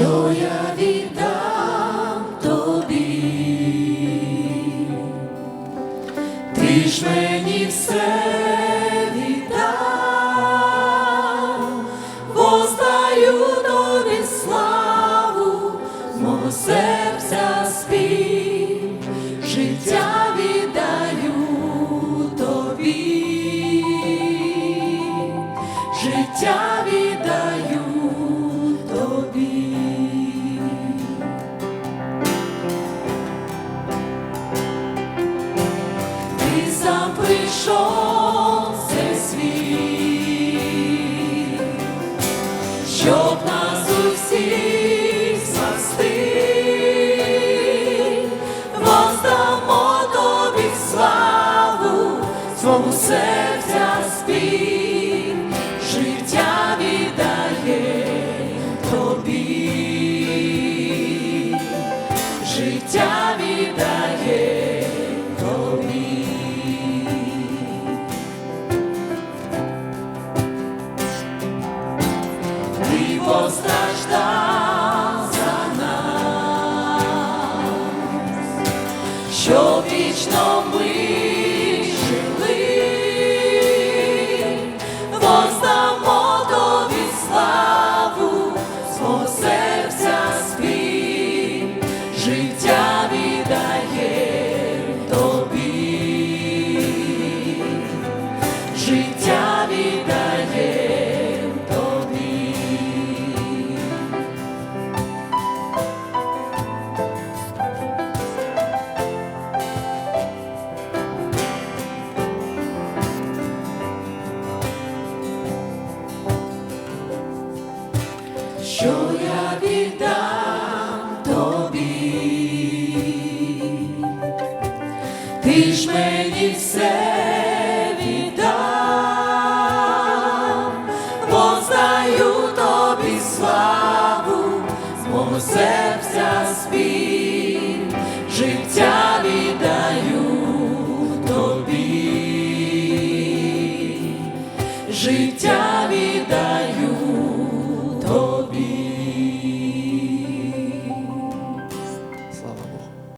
я віддам тобі, ти ж мені все віддав, воздаю тобі славу, мого серця спів, життя віддаю тобі, життя віддаю прийшов цей світ, щоб нас усіх спасти, воздамо тобі славу, свому серця спів, життя віддає тобі, життя віддає життя віддає тобі, життя віддає тобі. що я віддам ти ж мені все віддав, воздаю тобі славу, з серця спів, життя віддаю тобі, життя віддаю.